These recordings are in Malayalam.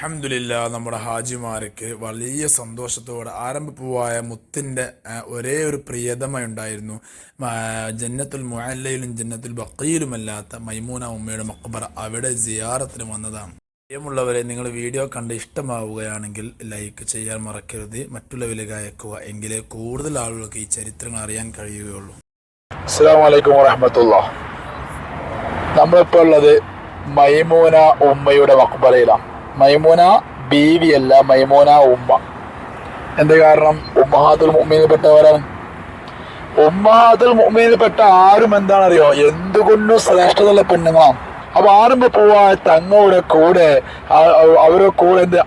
അഹമ്മദില്ല നമ്മുടെ ഹാജിമാർക്ക് വലിയ സന്തോഷത്തോടെ ആരംഭിപ്പുവായ മുത്തിന്റെ ഒരേ ഒരു പ്രിയതമ ഉണ്ടായിരുന്നു ജന്നത്തുൽ മുഅല്ലയിലും ജന്നത്തുൽ ബക്കയിലുമല്ലാത്ത മൈമൂന ഉമ്മയുടെ മക്ബറ അവിടെ സിയാറത്തിന് വന്നതാണ്. പ്രിയമുള്ളവരെ നിങ്ങൾ വീഡിയോ കണ്ട് ഇഷ്ടമാവുകയാണെങ്കിൽ ലൈക്ക് ചെയ്യാൻ മറക്കരുത്. മറ്റുള്ളവരിലേക്ക് അയക്കുക എങ്കിലേ കൂടുതൽ ആളുകൾക്ക് ഈ ചരിത്രങ്ങൾ അറിയാൻ കഴിയുകയുള്ളൂ. അസ്സാം വലൈക്കും നമ്മളിപ്പോൾ ഉള്ളത് മൈമൂന ഉമ്മയുടെ മക്ബറയിലാണ്. മൈമൂന ബീവി അല്ല മൈമോന ഉമ്മ. എന്ത് കാരണം? ഉമ്മഹാത്തുൽ മുഅ്മിനിൽപ്പെട്ടവരാണ്. ഉമ്മഹാത്തുൽ പെട്ട ആരും എന്താണ് അറിയോ എന്തുകൊണ്ടും ശ്രേഷ്ഠതയുള്ള പെണ്ണുങ്ങളാണ്. അപ്പൊ ആരംഭ പോവാ? തങ്ങളുടെ കൂടെ ആ- കൂടെ എന്ത്?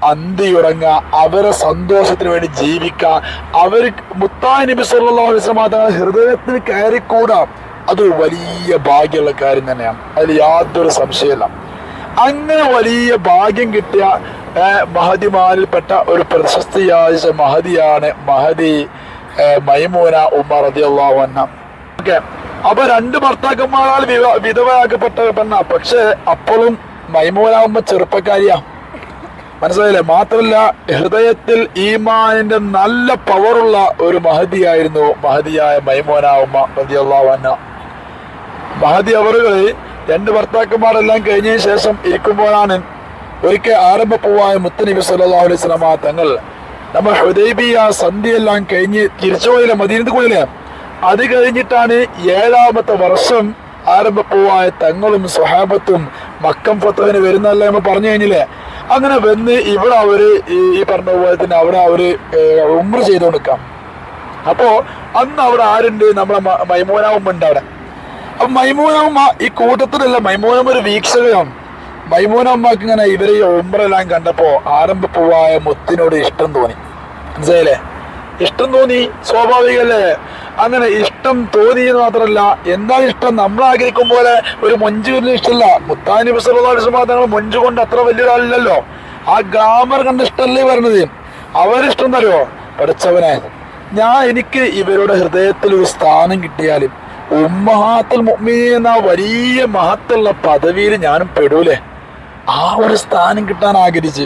ഉറങ്ങ അവരെ സന്തോഷത്തിന് വേണ്ടി ജീവിക്കുക. അവർ മുത്തായി നബി വസല്ലം തങ്ങളുടെ ഹൃദയത്തിൽ കയറിക്കൂടാം. അതൊരു വലിയ ഭാഗ്യമുള്ള കാര്യം തന്നെയാണ്. അതിൽ യാതൊരു സംശയമില്ല അങ്ങനെ വലിയ ഭാഗ്യം കിട്ടിയ മഹതിമാരിൽപ്പെട്ട ഒരു പ്രശസ്തിയായ മഹതിയാണ് മഹതി മൈമൂന ഉമ്മ റളിയല്ലാഹു അൻഹ. ഓക്കെ. അപ്പൊ രണ്ട് ഭർത്താക്കന്മാരാൽ വിവ- വിധവയാക്കപ്പെട്ട പെണ്ണ പക്ഷെ അപ്പോഴും ഉമ്മ ചെറുപ്പക്കാരിയാ. മനസ്സിലായില്ലേ? മാത്രമല്ല ഹൃദയത്തിൽ ഈമാനിന്റെ നല്ല പവറുള്ള ഒരു മഹതിയായിരുന്നു മഹതിയായ മൈമോന ഉമ്മ റളിയല്ലാഹു അൻഹ. മഹതി അവറുകളിൽ രണ്ട് ഭർത്താക്കന്മാരെല്ലാം കഴിഞ്ഞതിന് ശേഷം ഇരിക്കുമ്പോഴാണ് ഒരിക്കൽ ആരംഭ പോവായ മുത്തനബി സല്ലല്ലാഹു അലൈഹി സ്വലാമ തങ്ങൾ നമ്മൾ ഹുദൈബിയ സന്ധ്യയെല്ലാം കഴിഞ്ഞ് തിരിച്ചു പോയില്ല മദീനത്ത് പോയില്ല? അത് കഴിഞ്ഞിട്ടാണ് ഏഴാമത്തെ വർഷം ആരംഭ പോവായ തങ്ങളും സ്വഹാബത്തും മക്കം ഫത്തവിന് വരുന്നതല്ല നമ്മൾ പറഞ്ഞു കഴിഞ്ഞില്ലേ? അങ്ങനെ വന്ന് ഇവിടെ അവർ ഈ പറഞ്ഞ പോലെ തന്നെ അവിടെ അവർ ഉമ്ര ചെയ്തു കൊടുക്കാം അപ്പോ അന്ന് അവിടെ ആരുണ്ട്? നമ്മളെ മ- മൈമൂന ഉമ്മ ഉണ്ട് അവിടെ. അപ്പൊ മൈമൂന ഉമ്മ ഈ കൂട്ടത്തിലല്ല മൈമൂന ഒരു വീക്ഷകയാണ്. മൈമൂന ഉമ്മക്ക് ഇങ്ങനെ ഇവരെ ഈ കണ്ടപ്പോൾ പൂവായ മുത്തിനോട് ഇഷ്ടം തോന്നി. മനസ്സിലായില്ലേ? ഇഷ്ടം തോന്നി സ്വാഭാവികല്ലേ? അങ്ങനെ ഇഷ്ടം തോന്നി എന്ന് മാത്രമല്ല എന്താ ഇഷ്ടം? നമ്മൾ ആഗ്രഹിക്കും പോലെ ഒരു മൊഞ്ചു വരുന്ന ഇഷ്ടമല്ല മുത്താനി തങ്ങൾ മൊഞ്ചു കൊണ്ട് അത്ര വലിയൊരാളില്ലല്ലോ. ആ ഗ്രാമർ കണ്ട ഇഷ്ടമല്ലേ പറഞ്ഞത്? അവരിഷ്ടം തരുമോ പഠിച്ചവനെ ഞാൻ എനിക്ക് ഇവരുടെ ഹൃദയത്തിൽ ഒരു സ്ഥാനം കിട്ടിയാലും ഉമ്മഹാത്തുൽ മുഅ്മിനീൻ വലിയ മഹത്തുള്ള പദവിയിൽ ഞാനും പെടൂലേ? ആ ഒരു സ്ഥാനം കിട്ടാൻ ആഗ്രഹിച്ച്.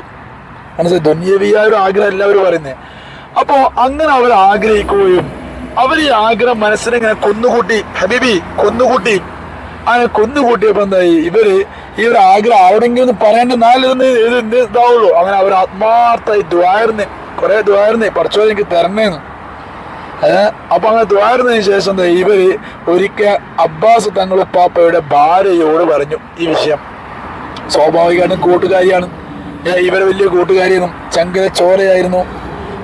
മനസ്സിലായി? ദുന്യവിയായ ഒരു ആഗ്രഹം എല്ലാവരും പറയുന്നത് അപ്പോ അങ്ങനെ അവർ ആഗ്രഹിക്കുകയും അവർ ഈ ആഗ്രഹം മനസ്സിനെ കൊന്നുകൂട്ടി ഹബീബി കൊന്നുകൂട്ടി. അങ്ങനെ കൊന്നുകൂട്ടിയപ്പോ എന്തായി? ഇവർ ഈ ഒരു ആഗ്രഹം ആരോടെങ്കിലും പറയേണ്ട നാലിതൊന്ന് ഇത് ഇതാവുള്ളൂ. അങ്ങനെ അവർ ആത്മാർത്ഥമായി ദ്വായർന്ന് കുറേ ദ്വായർന്ന് പഠിച്ചോ എനിക്ക് തരണേന്ന്. അപ്പൊ അങ്ങനെ ദ്വാരുന്നതിന് ശേഷം ഇവർ ഒരിക്കൽ അബ്ബാസ് തങ്ങളുപ്പാപ്പയുടെ ഭാര്യയോട് പറഞ്ഞു ഈ വിഷയം. സ്വാഭാവികമായിട്ടും കൂട്ടുകാരിയാണ്. ഇവരെ വലിയ കൂട്ടുകാരിയായിരുന്നു ചങ്കര ചോരയായിരുന്നു.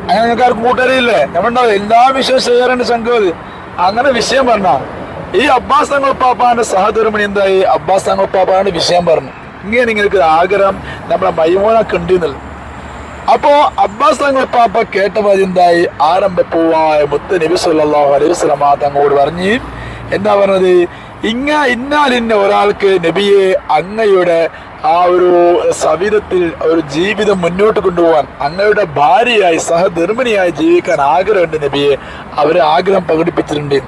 അങ്ങനെ നിങ്ങൾക്ക് ആർക്കും കൂട്ടുകാരിയില്ലേ? നമ്മളുണ്ടാവും. എല്ലാ വിഷയം ചെയ്യാറുണ്ട് ചങ്കര് അങ്ങനെ വിഷയം പറഞ്ഞ ഈ അബ്ബാസ് തങ്ങൾ പാപ്പാന്റെ സഹധർമ്മിണി എന്തായി? അബ്ബാസ് തങ്ങൾ പാപ്പാന്റെ വിഷയം പറഞ്ഞു. ഇങ്ങനെ നിങ്ങൾക്ക് ആഗ്രഹം നമ്മുടെ മൈമോനൊക്കെ ഉണ്ട് എന്നുള്ളത് അപ്പോ അബ്ബാസ് തങ്ങൾ പാപ്പ കേട്ടപ്പോൾ എന്തായി? ആരംഭ പൂവായ മുത്ത് നബി സല്ലല്ലാഹു അലൈഹി തങ്ങളോട് പറഞ്ഞ് എന്താ പറഞ്ഞത്? ഇങ്ങ ഇന്നാലിന്ന ഒരാൾക്ക് നബിയെ അങ്ങയുടെ ആ ഒരു സവിധത്തിൽ ഒരു ജീവിതം മുന്നോട്ട് കൊണ്ടുപോകാൻ അങ്ങയുടെ ഭാര്യയായി സഹധർമ്മിണിയായി ജീവിക്കാൻ ആഗ്രഹമുണ്ട് നബിയെ. അവരെ ആഗ്രഹം പ്രകടിപ്പിച്ചിട്ടുണ്ട്.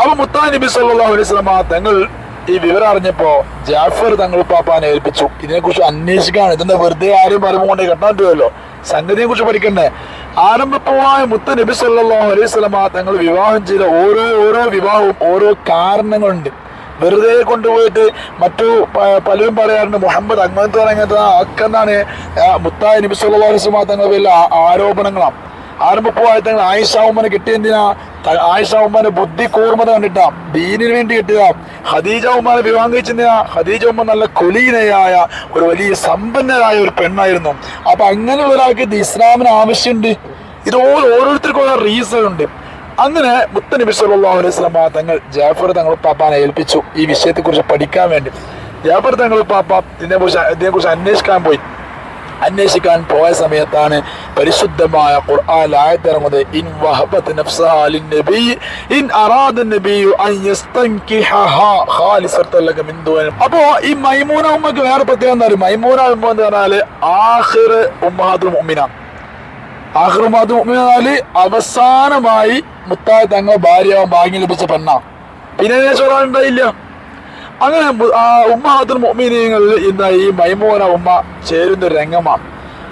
അപ്പൊ മുത്താ നബി സല്ലല്ലാഹു അലൈഹി വസല്ലമ തങ്ങൾ ഈ വിവരം അറിഞ്ഞപ്പോ ജാഫർ തങ്ങൾ പാപ്പാനെ ഏൽപ്പിച്ചു. ഇതിനെ കുറിച്ച് അന്വേഷിക്കാണ്. ഇതിന്റെ വെറുതെ ആരും പറയുമ്പോൾ കെട്ടാൻ പറ്റുമല്ലോ? സംഗതിയെ കുറിച്ച് പഠിക്കണ്ടേ? ആരംഭപ്പുമായ മുത്ത നബി സല്ലല്ലാഹു അലൈഹി സ്വലമ തങ്ങൾ വിവാഹം ചെയ്ത ഓരോ ഓരോ വിവാഹവും ഓരോ കാരണങ്ങളുണ്ട്. വെറുതെ കൊണ്ടുപോയിട്ട് മറ്റു പലരും പറയാറുണ്ട് മുഹമ്മദ് അങ്ങനത്തെ അങ്ങനത്തെ അക്കെന്നാണ് മുത്തായ നബി സല്ലല്ലാഹു അലൈഹി വസല്ലമ തങ്ങൾ വലിയ ആരോപണങ്ങളാണ്. ആരംഭപ്പോയ ആയിഷാവുമ്മനെ ആയിഷ ഉമ്മനെ കിട്ടിയ എന്തിനാ? ത- ഉമ്മനെ ബുദ്ധി കൂർമ്മത കണ്ടിട്ടാ ദീനിന് വേണ്ടി കിട്ടിയതാ. ഖദീജ ഉമ്മനെ വിവാഹം കഴിച്ചെന്തിനാ ഖദീജ ഉമ്മ നല്ല കുലീനയായ ഒരു വലിയ സമ്പന്നരായ ഒരു പെണ്ണായിരുന്നു. അപ്പൊ അങ്ങനെ ഒരാൾക്ക് ഇത് ഇസ്ലാമിന് ആവശ്യമുണ്ട്? ഇത് ഓരോ ഓരോരുത്തർക്കും ഓരോ റീസൺ ഉണ്ട്. അങ്ങനെ മുത്തനബി സല്ലല്ലാഹു അലൈഹി വസല്ലം തങ്ങൾ ജാഫർ തങ്ങൾ പാപ്പാനെ ഏൽപ്പിച്ചു. ഈ വിഷയത്തെ കുറിച്ച് പഠിക്കാൻ വേണ്ടി. ജാഫർ തങ്ങൾ പാപ്പ ഇതിനെ കുറിച്ച് ഇതിനെ കുറിച്ച് അന്വേഷിക്കാൻ പോയി. അന്വേഷിക്കാൻ പോയ സമയത്താണ് പരിശുദ്ധമായ ഖുർആൻ ആയത്തിറങ്ങുന്നത്. ഇൻ വഹബത് നഫ്സഹാ നബി ഇൻ അറാദ നബിയു അൻ യസ്തൻകിഹഹ. ഖാലിസത്തൻ ലക മിൻ ദൂനി അപ്പോ ഈ മൈമൂന ഉമ്മക്ക് വേറെ എന്താ പറയുക മൈമൂന ഉമ്മ എന്ന് പറഞ്ഞാൽ ആഖിർ ഉമ്മഹാത്തുൽ മുഅ്മിന. ആഖിർ ഉമ്മഹാത്തുൽ മുഅ്മിന അവസാനമായി മുത്തായ തങ്ങൾ ഭാര്യ ഭാഗ്യം ലഭിച്ച പെണ്ണ. പിന്നെ അതിനെ ഉണ്ടായില്ല. അങ്ങനെ ഉമ്മാത്തുൽ മൊമീനിയങ്ങളിൽ ഇന്ന് ഈ മൈമോന ഉമ്മ ചേരുന്ന രംഗമാണ്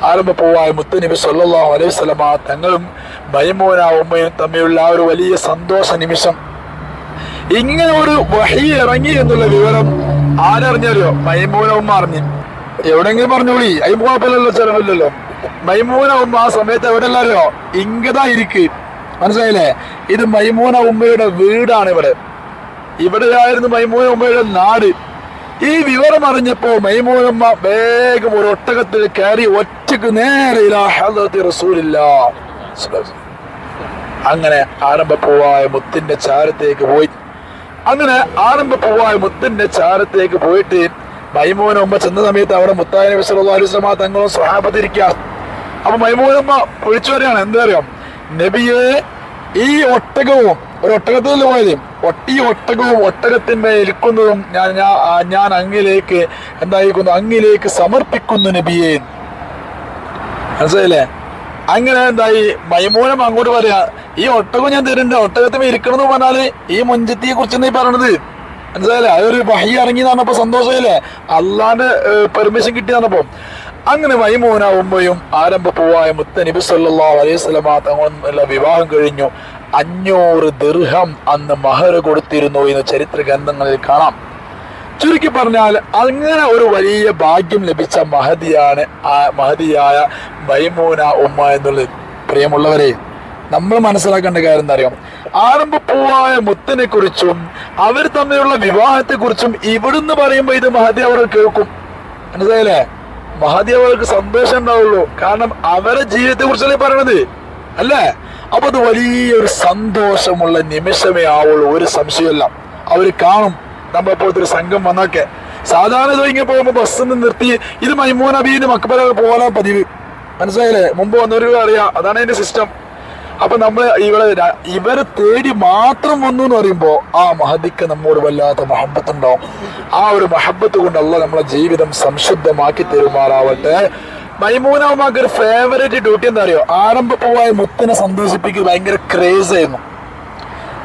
ആരംഭ പോവായ മുത്തനബി സല്ലാ അലൈഹി വസല്ലമ തങ്ങളും മൈമോന ഉമ്മയും തമ്മിലുള്ള ഒരു വലിയ സന്തോഷ നിമിഷം. ഇങ്ങനെ ഒരു വഹി ഇറങ്ങി എന്നുള്ള വിവരം ആരറിഞ്ഞല്ലോ മൈമൂന ഉമ്മ അറിഞ്ഞു. എവിടെങ്കിലും പറഞ്ഞോളി. അതിന് കുഴപ്പമില്ലല്ലോ ചെലവില്ലല്ലോ. മൈമൂന ഉമ്മ ആ സമയത്ത് എവിടെ അല്ലല്ലോ ഇങ്കതാ ഇരിക്ക്. മനസ്സിലായില്ലേ? ഇത് മൈമൂന ഉമ്മയുടെ വീടാണ് ഇവിടെ. ഇവിടെയായിരുന്നു മൈമൂനമ്മയുടെ നാട്. ഈ വിവരം അറിഞ്ഞപ്പോ മൈമൂനമ്മ വേഗം ഒരു ഒട്ടകത്തിൽ കയറി ഒറ്റയ്ക്ക് നേരെ റസൂലില്ല. അങ്ങനെ ആരംഭ. അങ്ങനെ മുത്തിന്റെ ചാരത്തേക്ക് പോയി. അങ്ങനെ ആരംഭ പോവായ മുത്തിന്റെ ചാരത്തേക്ക് പോയിട്ട് മൈമൂനമ്മ ചെന്ന സമയത്ത് അവിടെ മുത്തായ നബി അലൈഹി വസല്ലം തങ്ങളും സ്വഹാബത്തിരിക്കുക അപ്പൊ മൈമൂനമ്മ വിളിച്ചു പറയാണ് എന്താ അറിയാം? നബിയെ ഈ ഒട്ടകവും ഒരു ഒട്ടകത്തിൽ പോയത് ഈ ഒട്ടകവും ഒട്ടകത്തിന്റെ ഇരിക്കുന്നതും ഞാൻ ഞാൻ അങ്ങിലേക്ക് എന്തായിരിക്കുന്നു? അങ്ങിലേക്ക് സമർപ്പിക്കുന്നു നബിയെ. മനസ്സിലായില്ലേ? അങ്ങനെ എന്തായി? മൈമൂനം അങ്ങോട്ട് പറയാ ഈ ഒട്ടകം ഞാൻ തരുന്നുണ്ട്. ഒട്ടകത്തിന് ഇരിക്കണം എന്ന് പറഞ്ഞാൽ ഈ മുഞ്ചത്തിയെ കുറിച്ച് നീ പറയണത്. മനസ്സിലായില്ലേ? അതൊരു വഹി ഇറങ്ങി എന്ന് പറഞ്ഞപ്പോ സന്തോഷമില്ലേ? അള്ളാന്റെ പെർമിഷൻ കിട്ടി പറഞ്ഞപ്പോ. അങ്ങനെ മൈമൂനാവുമ്പോഴും ആരംഭ പൂവായ മുത്തനബി സല്ലാ അലൈഹി വസല്ലമ തങ്ങളുള്ള വിവാഹം കഴിഞ്ഞു. അഞ്ഞൂറ് ദീർഘം അന്ന് മഹർ കൊടുത്തിരുന്നു എന്ന് ചരിത്ര ഗ്രന്ഥങ്ങളിൽ കാണാം. ചുരുക്കി പറഞ്ഞാൽ അങ്ങനെ ഒരു വലിയ ഭാഗ്യം ലഭിച്ച മഹതിയാണ് ആ മഹതിയായ മൈമൂന ഉമ്മ എന്നുള്ളത്. പ്രിയമുള്ളവരെ നമ്മൾ മനസ്സിലാക്കേണ്ട കാര്യം എന്താ അറിയാം ആരംഭപ്പൂവായ മുത്തിനെ കുറിച്ചും അവർ തമ്മിലുള്ള വിവാഹത്തെ കുറിച്ചും ഇവിടുന്ന് പറയുമ്പോൾ ഇത് മഹതി അവർ കേൾക്കും. മനസ്സിലായില്ലേ? മഹതി അവർക്ക് സന്തോഷം ഉണ്ടാവുള്ളൂ. കാരണം അവരെ ജീവിതത്തെ കുറിച്ചല്ലേ പറയണത്? അല്ലേ? അപ്പൊ അത് വലിയൊരു സന്തോഷമുള്ള നിമിഷമേ ആവുള്ളൂ. ഒരു സംശയമല്ല അവർ കാണും. നമ്മൾ പോലത്തെ ഒരു സംഘം വന്നൊക്കെ. സാധാരണ ഇങ്ങനെ പോകുമ്പോൾ ബസ്സിൽ നിന്ന് നിർത്തി ഇത് മൈമൂൻ അബീന് മക്കബല പോകാനാണ് പതിവ്. മനസ്സിലായില്ലേ? മുമ്പ് വന്നവർക്ക് അറിയാം. അതാണ് അതിന്റെ സിസ്റ്റം അപ്പൊ നമ്മൾ ഇവിടെ ഇവരെ തേടി മാത്രം വന്നു എന്ന് പറയുമ്പോ ആ മഹദിക്ക് നമ്മോട് വല്ലാത്ത മഹബത്ത് ഉണ്ടാവും ആ ഒരു മഹബത്ത് കൊണ്ട് നമ്മളെ ജീവിതം സംശുദ്ധമാക്കി തരുമാറാവട്ടെ. മൈമൂനമാക്ക് ഒരു ഫേവറേറ്റ് ഡ്യൂട്ടി എന്താ അറിയോ? ആരംഭപ്പൂവായ മുത്തിനെ സന്തോഷിപ്പിക്കുക ഭയങ്കര ക്രേസ് ആയിരുന്നു.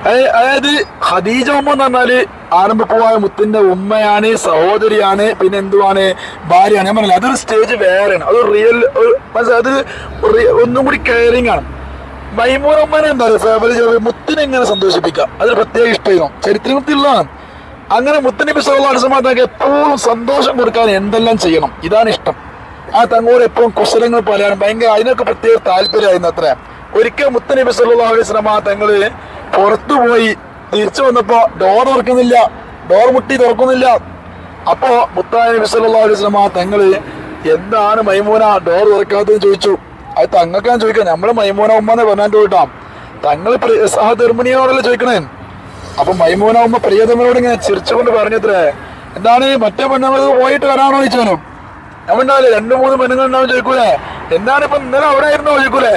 അതായത് ഖദീജ ഉമ്മ എന്ന് പറഞ്ഞാൽ ആരംഭപ്പൂവായ മുത്തിന്റെ ഉമ്മയാണ് സഹോദരിയാണ് പിന്നെ എന്തുവാണ്? ഭാര്യയാണ്. ഞാൻ പറഞ്ഞില്ല അതൊരു സ്റ്റേജ് വേറെയാണ്. അത് റിയൽ അത് റി- ഒന്നും കൂടി കെയറിങ് ആണ്. മൈമൂർ ഉമ്മനെ എന്താ പറയുക മുത്തിനെ എങ്ങനെ സന്തോഷിപ്പിക്കാം അതൊരു പ്രത്യേക ഇഷ്ടമായിരുന്നു ചരിത്രത്തിലുള്ളതാണ് അങ്ങനെ മുത്തനബി സമാധാനം എപ്പോഴും സന്തോഷം കൊടുക്കാൻ എന്തെല്ലാം ചെയ്യണം? ഇതാണ് ഇഷ്ടം. ആ തങ്ങളോട് എപ്പോഴും കുശലങ്ങൾ പറയാനും ഭയങ്കര അതിനൊക്കെ പ്രത്യേക താല്പര്യമായിരുന്നു അത്ര. ഒരിക്കൽ മുത്തനബി സല്ലല്ലാഹു അലൈഹി വസല്ലമ തങ്ങൾ പുറത്തു പോയി. തിരിച്ചു വന്നപ്പോ ഡോർ തുറക്കുന്നില്ല. ഡോർ മുട്ടി തുറക്കുന്നില്ല. അപ്പോ മുത്തായ നബി വസല്ലമ തങ്ങൾ എന്താണ് മൈമൂന? ഡോർ തുറക്കാത്തതെന്ന് ചോദിച്ചു. അത് തങ്ങൾക്ക് ഞാൻ ചോദിക്കാം നമ്മൾ മൈമൂന ഉമ്മന്ന് പറഞ്ഞാൽ പോയിട്ടാം തങ്ങൾ സഹധർമ്മിണിയോടല്ലേ ചോദിക്കണേ? അപ്പൊ മൈമൂന ഉമ്മ പ്രിയതമനോട് ഇങ്ങനെ ചിരിച്ചുകൊണ്ട് പറഞ്ഞത്രേ എന്താണ് മറ്റേ പെണ്ണുങ്ങൾ പോയിട്ട് വരാണോ ചോദിച്ചാലും നമ്മണ്ടാവില്ലേ രണ്ടു മൂന്ന് പെണ്ണുങ്ങൾ ഉണ്ടാവും ചോദിക്കൂലേ. എന്താണ് ഇപ്പൊ ഇന്നലെ അവിടെ ആയിരുന്നോ ചോദിക്കൂലേ?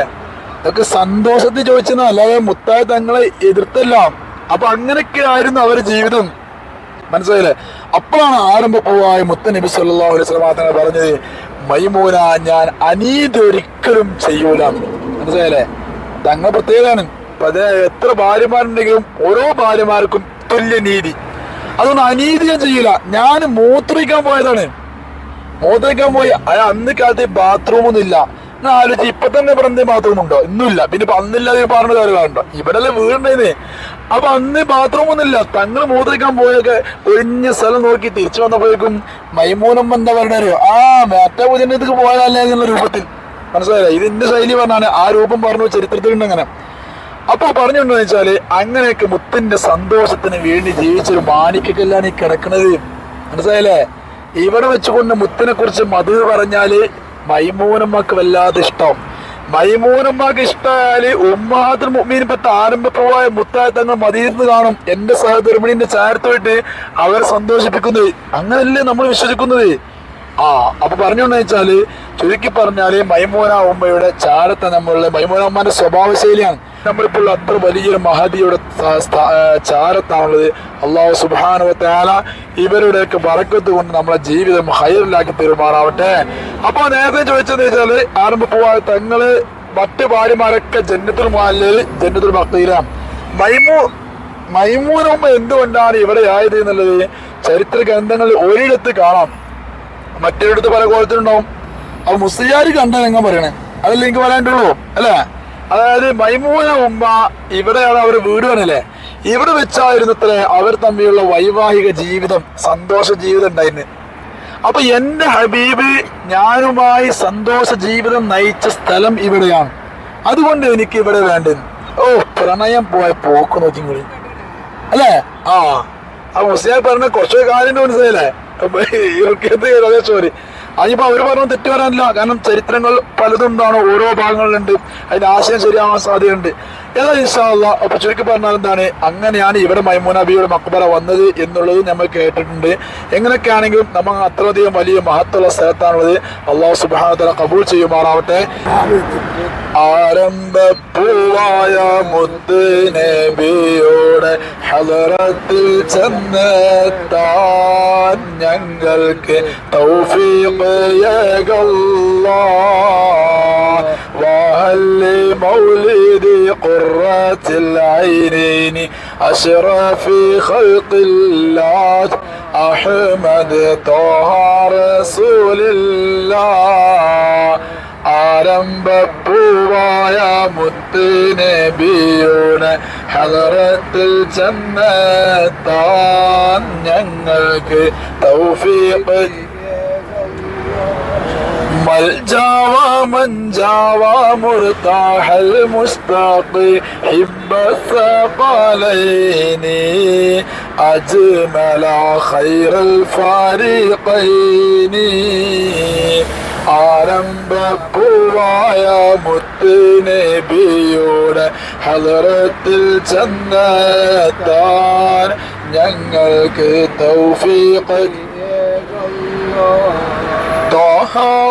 ഇതൊക്കെ സന്തോഷത്തിൽ ചോദിച്ചെന്നല്ലാതെ മുത്തായ തങ്ങളെ എതിർത്തല്ല. അപ്പൊ അങ്ങനെയൊക്കെ ആയിരുന്നു അവരുടെ ജീവിതം. മനസ്സിലായില്ലേ? അപ്പോഴാണ് ആരംഭപ്പൂവായ മുത്ത നബി സല്ലാ അലൈഹി വസല്ലം പറഞ്ഞത് മൈമൂന ഞാൻ അനീതി ഒരിക്കലും ചെയ്യൂല. മനസ്സിലായില്ലേ? തങ്ങൾ പ്രത്യേകമാണ് അത് എത്ര ഭാര്യമാരുണ്ടെങ്കിലും ഓരോ ഭാര്യമാർക്കും തുല്യ നീതി. അതുകൊണ്ട് അനീതി ഞാൻ ചെയ്യൂല. ഞാൻ മൂത്രിക്കാൻ പോയതാണ്. മൂത്രിക്കാൻ പോയി. അയാൾ അന്ന് കാലത്ത് ബാത്റൂം ഒന്നും ഇല്ല. ഞാൻ ആലോചിച്ച് ഇപ്പൊ തന്നെ ഇവിടെ എന്തെങ്കിലും ബാത്റൂം ഉണ്ടോ ഇന്നുമില്ല. പിന്നെ ഇപ്പൊ അന്നില്ലാതെ പറഞ്ഞ കാര്യങ്ങളുണ്ടോ ഇവിടെ അല്ലേ വീടുണ്ടായിരുന്നേ അപ്പൊ അന്ന് ബാത്റൂം ഒന്നുമില്ല. തങ്ങൾ മൂത്രിക്കാൻ പോയൊക്കെ ഒഴിഞ്ഞ സ്ഥലം നോക്കി തിരിച്ചു വന്നപ്പോഴേക്കും മൈമൂനം എന്താ ആ മേറ്റ പൂജനത്തേക്ക് പോയാലേ എന്നുള്ള രൂപത്തിൽ. മനസ്സിലായില്ലേ? ഇതിന്റെ ശൈലി പറഞ്ഞാണ് ആ രൂപം പറഞ്ഞു ചരിത്രത്തിലുണ്ട് അങ്ങനെ. അപ്പൊ പറഞ്ഞുണ്ടെന്ന് വെച്ചാൽ അങ്ങനെയൊക്കെ മുത്തിന്റെ സന്തോഷത്തിന് വേണ്ടി ജീവിച്ചൊരു മാണിക്കല്ലാണ് ഈ കിടക്കുന്നത് മനസ്സിലായില്ലേ? ഇവിടെ വെച്ചുകൊണ്ട് മുത്തിനെ കുറിച്ച് മധു പറഞ്ഞാൽ മൈമൂനമ്മക്ക് വല്ലാതെ ഇഷ്ടം. മൈമൂനമ്മക്ക് ഇഷ്ടമായാൽ ഉമ്മാത്തിൽ മുമ്മീനിപ്പെട്ട ആരംഭപ്രവായ മുത്തായ തങ്ങൾ മതിയിരുന്ന് കാണും. എന്റെ സഹധർമ്മിണിന്റെ ചാരത്തോട്ട് അവരെ സന്തോഷിപ്പിക്കുന്നത്. അങ്ങനല്ലേ നമ്മൾ വിശ്വസിക്കുന്നത്? ആ അപ്പൊ പറഞ്ഞോന്ന് വെച്ചാൽ ചുരുക്കി പറഞ്ഞാൽ മൈമൂന ഉമ്മയുടെ ചാരത്തെ നമ്മളുടെ മൈമൂന ഉമ്മന്റെ സ്വഭാവ ശൈലിയാണ്. നമ്മളിപ്പോൾ അത്ര വലിയൊരു മഹതിയുടെ ചാരത്താണുള്ളത്. അള്ളാഹു സുബാനുവത്താല ഇവരുടെയൊക്കെ വറക്കത്ത് കൊണ്ട് നമ്മളെ ജീവിതം ഹയറിലാക്കി തീരുമാറാവട്ടെ. അപ്പൊ നേരത്തെ ചോദിച്ചതെന്ന് വെച്ചാൽ ആരംഭ പോവാ തങ്ങൾ മറ്റു ഭാര്യമാരൊക്കെ ജന്നത്തുൽ മാലിൽ ജന്നത്തുൽ ഭക്തിയിലാണ് മൈമൂ മൈമൂനമ്മ എന്തുകൊണ്ടാണ് ഇവിടെ ആയത് എന്നുള്ളത് ചരിത്ര ഗ്രന്ഥങ്ങളിൽ ഒരിടത്ത് കാണാം. മറ്റൊരിടത്ത് പല കോലത്തിലുണ്ടാവും. അപ്പൊ മുസ്ലിയാർ കണ്ടാൽ നിങ്ങൾ പറയണേ. അതല്ലേ എനിക്ക് പറയാനുള്ളൂ അല്ലേ? അതായത് മൈമൂന ഉമ്മ ഇവിടെയാണ് അവർ വീട് പണില്ലേ ഇവിടെ വെച്ചായിരുന്നു അത്ര അവർ തമ്മിലുള്ള വൈവാഹിക ജീവിതം സന്തോഷ ജീവിതം ഉണ്ടായിരുന്നു അപ്പൊ എന്റെ ഹബീബ് ഞാനുമായി സന്തോഷ ജീവിതം നയിച്ച സ്ഥലം ഇവിടെയാണ്. അതുകൊണ്ട് എനിക്ക് ഇവിടെ വേണ്ടത് ഓ പ്രണയം പോയ പോക്ക് നോക്കിങ്ങളി അല്ലേ? ആ. ആ മുസ്ലിം പറഞ്ഞ കുറച്ച് കാര്യം മനസ്സിലായില്ലേ? സോറി അതിപ്പോ അവർ പറഞ്ഞ തെറ്റ് പറയാനില്ല. കാരണം ചരിത്രങ്ങൾ പലതും എന്താണ്? ഓരോ ഭാഗങ്ങളിലുണ്ട്. അതിന്റെ ആശയം ശരിയാവാൻ സാധ്യതയുണ്ട്. എന്നാൽ ഇൻഷാല്ല അപ്പൊ ചുരുക്കി പറഞ്ഞാൽ എന്താണ്? അങ്ങനെയാണ് ഇവിടെ മൈമൂനബിയുടെ മക്ബറ വന്നത് എന്നുള്ളത് നമ്മൾ കേട്ടിട്ടുണ്ട്. എങ്ങനെയൊക്കെയാണെങ്കിലും നമ്മൾ അത്രയധികം വലിയ മഹത്തുള്ള സ്ഥലത്താണുള്ളത്. അള്ളാഹു സുബാന കബൂൾ ചെയ്യുമാറാവട്ടെ. ആരംഭപ്പൂവായ മുത്ത് നബിയോടെ ഹലറത്തിൽ ചെന്നെത്താൻ ഞങ്ങൾക്ക് തൗഫീഖ് യഗല്ലാ مولد قرة العينين أشرف خلق الله أحمد طه رسول الله ആരംഭപ്പൂവായ മുത്ത് നബിയുടെ ഹലറത്തിൽ ചെന്നെത്താൻ ഞങ്ങൾക്ക് തൗഫീഖ് ملجاوى من جاوى مرتاح المشتاق حب الثقلين أجمل خير الفريقين ആരംഭപ്പൂവായ മുത്ത് നബിയുടെ ഹലറത്തിൽ ചെന്നെത്താൻ ഞങ്ങൾക്ക് തൗഫീഖ് طه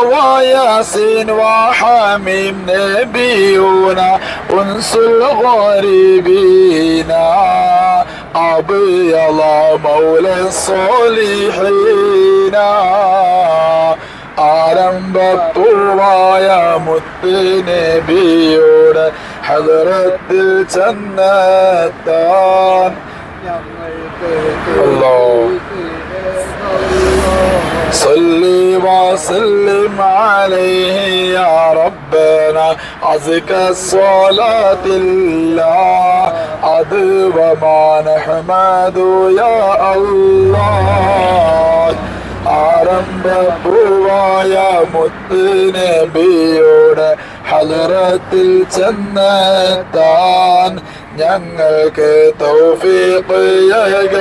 وياسين وحميم نبينا أنس الغريبين أبيض مولى الصالحين ആരംഭപ്പൂവായ മുത്ത് നബിയുടെ ഹദറത്തിൽ ചെന്നെത്താൻ صلي وسلم عليه يا ربنا أزكى الصلاة الله أدب ما نحمد يا الله ആരംഭപ്പൂവായ മുത്ത് നബിയുടെ ഹലറത്തിൽ ചെന്നെത്താൻ ഞങ്ങൾക്ക് തൗഫീഖ്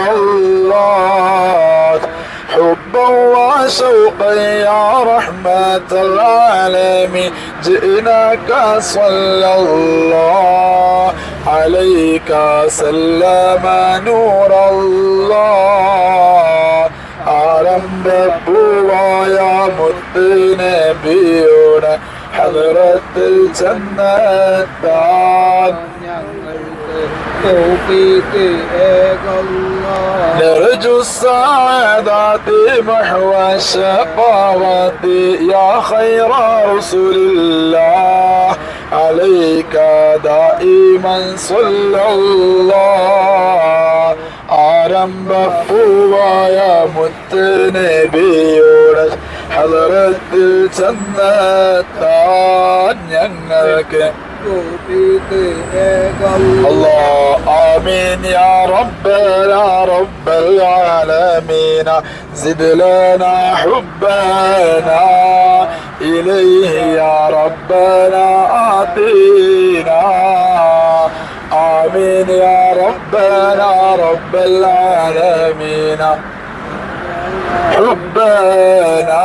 അല്ലാഹ് حبا وشوقا يا رحمة العالمين جئناك صلى الله عليك سلم نور الله ആരംഭപ്പൂവായ മുത്ത് നബിയുടെ ഹദറത്തിൽ ചെന്നെത്താൻ توفيق الله نرجو السعادة محو الشقاوة يا خير رسول الله عليك دائما صلى الله ആരംഭപ്പൂവായ മുത്ത് നബിയുടെ ഹദറത്തിൽ ചെന്നെത്താൻ ഞങ്ങൾക്ക് الله آمين. يا رب يا رب العالمين زد لنا حبنا إليه يا ربنا آتينا. آمين يا ربنا رب العالمين. ربنا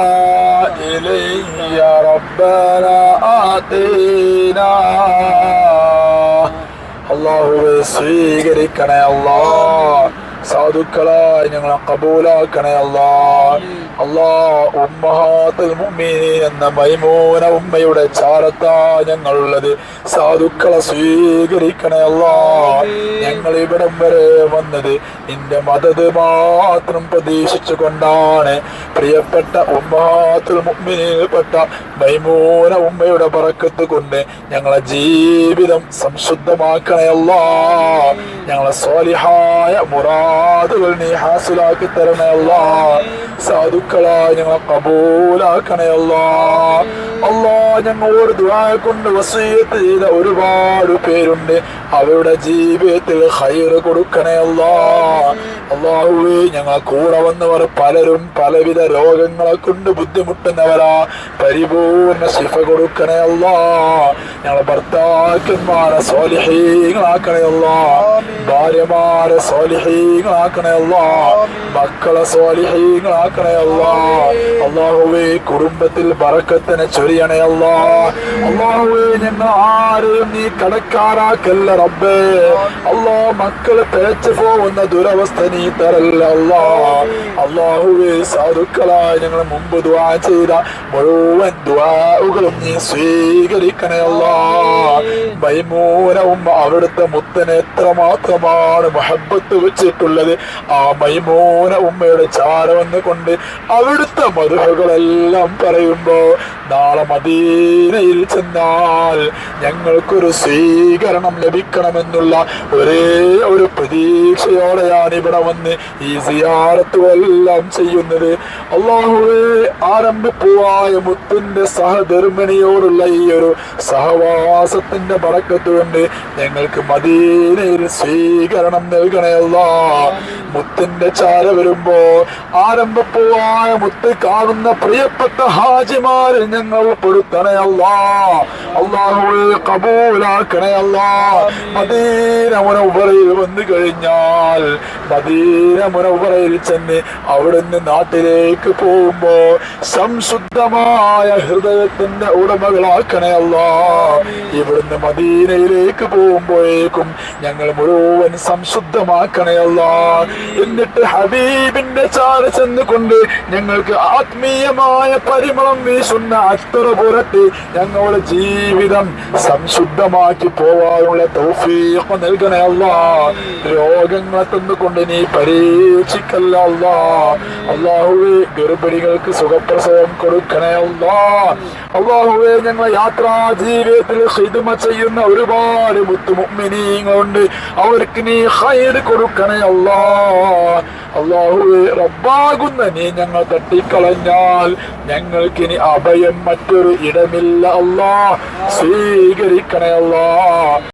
إلي ربنا أعطينا الله بسيقرك يا الله സാധുക്കളായി ഞങ്ങളെ കബൂലാക്കണേ അല്ലാ അല്ലാ ഉമ്മഹാത്തുൽ മുഅ്മിനീൻ എന്ന മൈമൂന ഉമ്മയുടെ ചാരത്താ ഞങ്ങളുള്ളത്. സാധുക്കളെ സ്വീകരിക്കണേ അല്ലാ ഞങ്ങൾ ഇവിടം വരെ വന്നത് നിന്റെ മതത് മാത്രം പ്രതീക്ഷിച്ചു കൊണ്ടാണ് പ്രിയപ്പെട്ട ഉമ്മഹാത്തുൽ മുഅ്മിനീൽപ്പെട്ട മൈമൂന ഉമ്മയുടെ പറക്കത്ത് കൊണ്ട് ഞങ്ങളെ ജീവിതം സംശുദ്ധമാക്കണേ അല്ലാ ഞങ്ങളെ സ്വാലിഹായ മുറാദുകൾ നീ ഹാസിലാക്കി തരണയല്ല അല്ലാ. സാധുക്കളായ ഞങ്ങളെ കബൂലാക്കണേ അല്ലാ. ഞങ്ങളോട് ദുബായ കൊണ്ട് വസീയത്ത് ചെയ്ത ഒരുപാട് പേരുണ്ട്. അവരുടെ ജീവിതത്തിൽ ഹൈർ കൊടുക്കണേ അല്ലാ. അള്ളാഹുവേ ഞങ്ങൾ കൂടെ വന്നവർ പലരും പലവിധ രോഗങ്ങളെ കൊണ്ട് ബുദ്ധിമുട്ടുന്നവരാ. പരിപൂർണ ശിഫ കൊടുക്കണേ അല്ലാ. ഞങ്ങളെ ഭർത്താക്കന്മാരെ സ്വാലിഹീങ്ങളാക്കണേ ഭാര്യമാരെ ഭാര്യമാരെ സ്വാലിഹീങ്ങളാക്കണേ അല്ലാ. മക്കളെ സ്വാലിഹീങ്ങളാക്കണേ അല്ലാ. അള്ളാഹുവേ കുടുംബത്തിൽ ബറക്കത്തിനെ ചൊരിയണേ അല്ലാ. അള്ളാഹുവേ ഞങ്ങൾ ആരെയും നീ കടക്കാരാക്കല്ല റബ്ബേ. അല്ലാ മക്കൾ പേച്ചു പോകുന്ന ദുരവസ്ഥ നീ തരല്ല അല്ലാ. അള്ളാഹുവേ സാധുക്കളായി ഞങ്ങൾ മുമ്പ് ദുആ ചെയ്ത മുഴുവൻ ദ്വാകളും നീ സ്വീകരിക്കണേ അല്ലാ. മൈമൂന ഉമ്മ അവിടുത്തെ മുത്തനെ എത്രമാത്രമാണ് മഹബത്ത് മഹബത്ത് വെച്ചിട്ടുള്ളത് ആ മൈമോന ഉമ്മയുടെ ചാരവെന്ന് കൊണ്ട് അവിടുത്തെ മധുഹകളെല്ലാം പറയുമ്പോ നാളെ മദീനയിൽ ചെന്നാൽ ഞങ്ങൾക്കൊരു സ്വീകരണം ലഭിക്കണമെന്നുള്ള ഒരേ ഒരു പ്രതീക്ഷയോടെയാണ് ഇവിടെ വന്ന് ഈ സിയാറത്തുകളെല്ലാം ചെയ്യുന്നത്. അള്ളാഹുവെ ആരംഭിപ്പുവായ മുത്തിന്റെ സഹധർമ്മിണിയോടുള്ള ഈ ഒരു സഹവാസത്തിന്റെ പടക്കത്ത് കൊണ്ട് ഞങ്ങൾക്ക് മദീനയിൽ സ്വീകരണം നൽകണയല്ല മുത്തിന്റെ ചാര വരുമ്പോ ആരംഭപ്പുവായ മുത്ത് കാണുന്ന പ്രിയപ്പെട്ട ഹാജിമാരിൽ ഞങ്ങൾ കൊടുക്കണയല്ല അള്ളാഹുവെ കബൂലാക്കണയല്ല മദീന വന്നു കഴിഞ്ഞാൽ മദീന മുനവറയിൽ ചെന്ന് അവിടുന്ന് നാട്ടിലേക്ക് പോകുമ്പോ സംശുദ്ധമായ ഹൃദയത്തിന്റെ ഉടമകളാക്കണയല്ല ഇവിടുന്ന് മദീനയിലേക്ക് പോകുമ്പോഴേക്കും ഞങ്ങൾ മുഴുവൻ സംശുദ്ധമാക്കണയല്ല എന്നിട്ട് ഹബീബിന്റെ ചാര ചെന്നുകൊണ്ട് ഞങ്ങൾക്ക് ആത്മീയമായ പരിമളം വീശുന്ന അത്തറ പുരട്ടി ഞങ്ങളുടെ ജീവിതം സംശുദ്ധമാക്കി പോവാനുള്ള തൗഫീഖ് നൽകണേ അല്ലാ. രോഗങ്ങളെ തന്നുകൊണ്ട് നീ പരീക്ഷിക്കല്ല അല്ലാ. അള്ളാഹുവെ ഗർഭിണികൾക്ക് സുഖപ്രസവം കൊടുക്കണേ അല്ലാ. അള്ളാഹുവെ ഞങ്ങൾ യാത്രാ ജീവിതത്തിൽ ഹിദ്മ ചെയ്യുന്ന ഒരുപാട് മുത്തുമുഗ്മിനീങ്ങളുണ്ട് അവർക്ക് നീ ഹൈർ കൊടുക്കണേ അല്ലാ. അള്ളാഹുവേ റബ്ബാകുന്ന നീ ഞങ്ങൾ തട്ടിക്കളഞ്ഞാൽ ഞങ്ങൾക്കിനി അഭയം മറ്റൊരു ഇടമില്ല അള്ളാ സ്വീകരിക്കണേ അല്ലാ